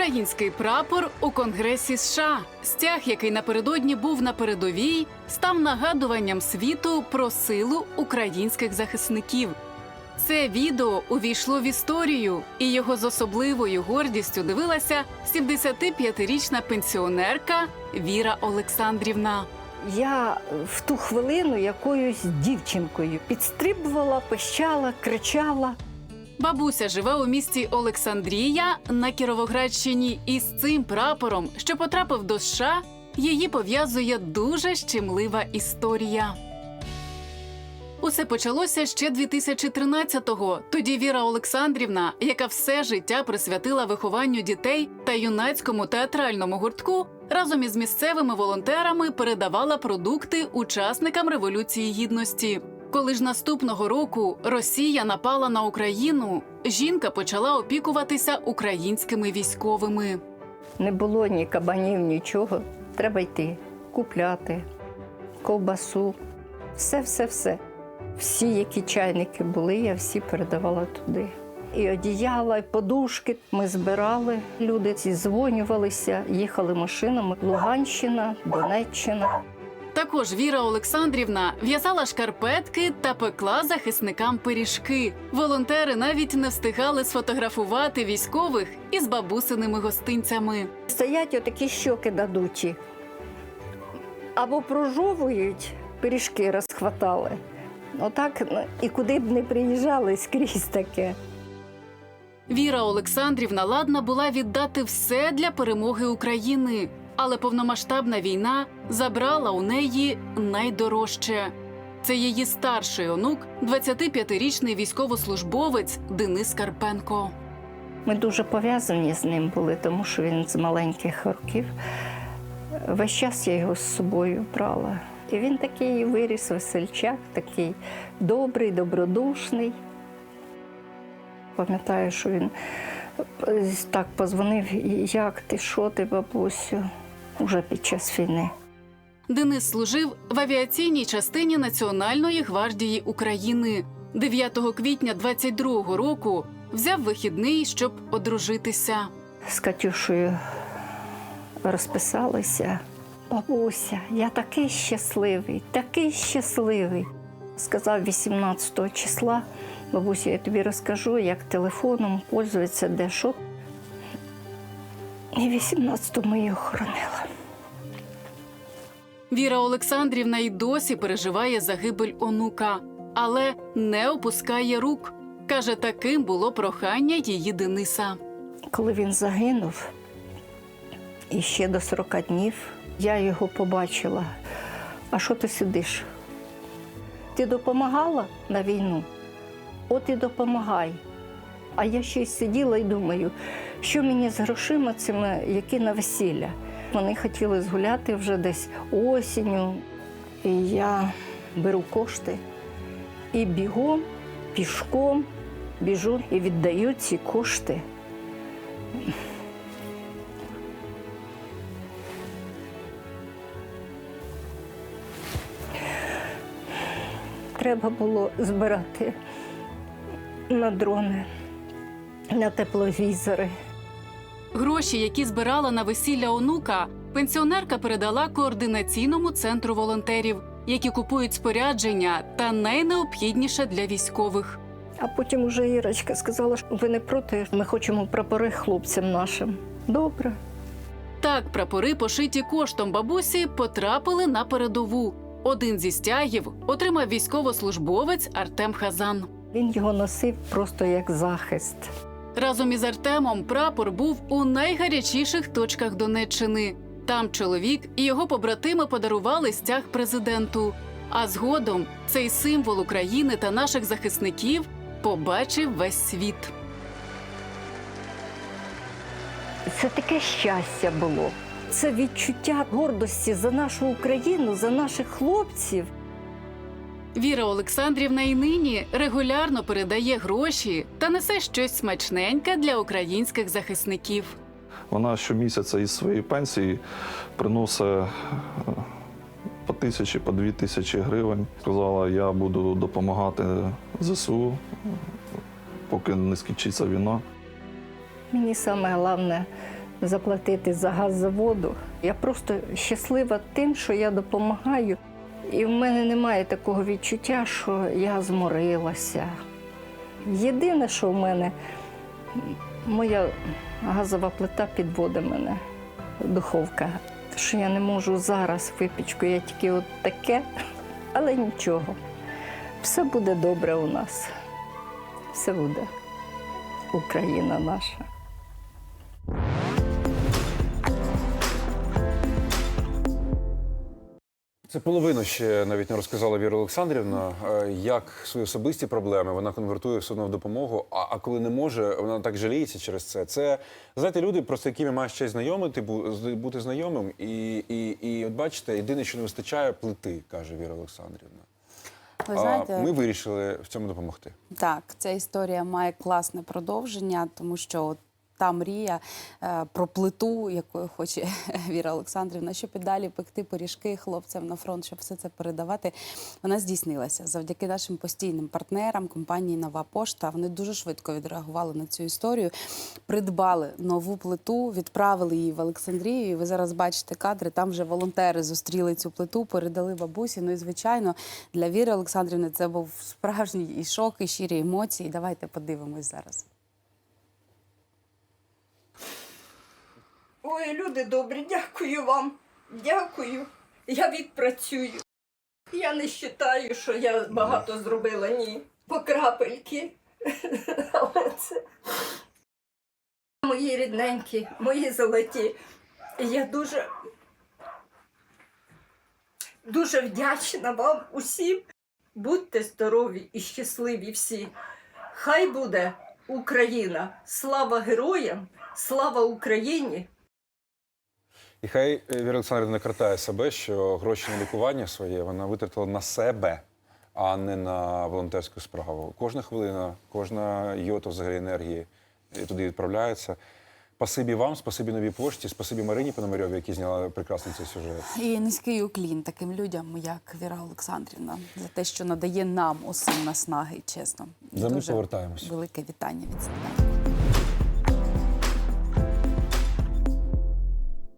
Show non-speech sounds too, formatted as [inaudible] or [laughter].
Український прапор у Конгресі США. Стяг, який напередодні був на передовій, став нагадуванням світу про силу українських захисників. Це відео увійшло в історію, і його з особливою гордістю дивилася 75-річна пенсіонерка Віра Олександрівна. Я в ту хвилину якоюсь дівчинкою підстрибувала, пищала, кричала. Бабуся живе у місті Олександрія на Кіровоградщині, і з цим прапором, що потрапив до США, її пов'язує дуже щемлива історія. Усе почалося ще 2013-го. Тоді Віра Олександрівна, яка все життя присвятила вихованню дітей та юнацькому театральному гуртку, разом із місцевими волонтерами передавала продукти учасникам революції гідності. Коли ж наступного року Росія напала на Україну, жінка почала опікуватися українськими військовими. Не було ні кабанів, нічого. Треба йти, купляти, ковбасу, все, все, все. Всі, які чайники були, я всі передавала туди. І одіяла, і подушки ми збирали. Люди зідзвонювалися, їхали машинами. Луганщина, Донеччина. Також Віра Олександрівна в'язала шкарпетки та пекла захисникам пиріжки. Волонтери навіть не встигали сфотографувати військових із бабусиними гостинцями. Стоять отакі щоки надуті. Або прожовують, пиріжки розхватали. Отак, ну, і куди б не приїжджали, скрізь таке. Віра Олександрівна ладна була віддати все для перемоги України, але повномасштабна війна забрала у неї найдорожче. Це її старший онук, 25-річний військовослужбовець Денис Карпенко. Ми дуже пов'язані з ним були, тому що він з маленьких років. Весь час я його з собою брала. І він такий виріс весельчак, такий добрий, добродушний. Пам'ятаю, що він так позвонив, як ти, що ти, бабусю, уже під час війни. Денис служив в авіаційній частині Національної гвардії України. 9 квітня 22-го року взяв вихідний, щоб одружитися. з Катюшею розписалися. Бабуся, я такий щасливий, такий щасливий. Сказав 18 числа. Бабуся, я тобі розкажу, як телефоном пользується, де що. І 18 ми її охоронили. Віра Олександрівна й досі переживає загибель онука, але не опускає рук. Каже, таким було прохання її Дениса. Коли він загинув, і ще до 40 днів, я його побачила. А що ти сидиш? Ти допомагала на війну? От і допомагай. А я ще й сиділа і думаю, що мені з грошима цими, які на весілля. Вони хотіли згуляти вже десь осінню. І я беру кошти і бігом, пішком біжу і віддаю ці кошти Треба було збирати на дрони, на тепловізори. Гроші, які збирала на весілля онука, пенсіонерка передала координаційному центру волонтерів, які купують спорядження та найнеобхідніше для військових. А потім уже Ірочка сказала, що ви не проти, ми хочемо прапори хлопцям нашим. Добре. Так, прапори, пошиті коштом бабусі, потрапили на передову. Один зі стягів отримав військовослужбовець Артем Хазан. Він його носив просто як захист. Разом із Артемом прапор був у найгарячіших точках Донеччини. Там чоловік і його побратими подарували стяг президенту. А згодом цей символ України та наших захисників побачив весь світ. Це таке щастя було. Це відчуття гордості за нашу Україну, за наших хлопців. Віра Олександрівна і нині регулярно передає гроші та несе щось смачненьке для українських захисників. Вона щомісяця із своєї пенсії приносить е, по тисячі, по дві тисячі гривень. Сказала, я буду допомагати ЗСУ, поки не скінчиться війна. Мені саме головне заплатити за газ за воду. Я просто щаслива тим, що я допомагаю. І в мене немає такого відчуття, що я зморилася. Єдине, що в мене моя газова плита підводить мене, духовка. Що я не можу зараз випічку, я тільки от таке, але нічого. Все буде добре у нас. Все буде. Україна наша. Це половину ще навіть не розказала Віра Олександрівна. Е, Як свої особисті проблеми вона конвертує все одно в допомогу. А, а коли не може, вона так жаліється через це. Це знаєте, люди, просто якими маєш честь знайомити, з- бути знайомим. І, і, і от бачите, єдине, що не вистачає плити, каже Віра Олександрівна. Ви знаєте, ми вирішили в цьому допомогти. Так, ця історія має класне продовження, тому що от та мрія е, про плиту, якою хоче [laughs] Віра Олександрівна, щоб і далі пекти пиріжки хлопцям на фронт, щоб все це передавати, вона здійснилася завдяки нашим постійним партнерам компанії Нова Пошта. Вони дуже швидко відреагували на цю історію, придбали нову плиту, відправили її в Олександрію. І ви зараз бачите кадри. Там вже волонтери зустріли цю плиту, передали бабусі. Ну і звичайно, для Віри Олександрівни це був справжній і шок, і щирі емоції. Давайте подивимось зараз. Ой, люди добрі, дякую вам. Дякую. Я відпрацюю. Я не вважаю, що я багато зробила, ні. По крапельки. Але це мої рідненькі, мої золоті. Я дуже, дуже вдячна вам усім. Будьте здорові і щасливі всі. Хай буде Україна! Слава героям! Слава Україні! І хай е, Віра Олександрівна картає себе, що гроші на лікування своє вона витратила на себе, а не на волонтерську справу. Кожна хвилина, кожна йота взагалі енергії е, туди відправляється. Спасибі вам, спасибі новій пошті, спасибі Марині Пономарьовій, які зняла прекрасний цей сюжет. І низький уклін таким людям, як Віра Олександрівна, за те, що надає нам усім наснаги, чесно. За ми повертаємось. Велике вітання від себе.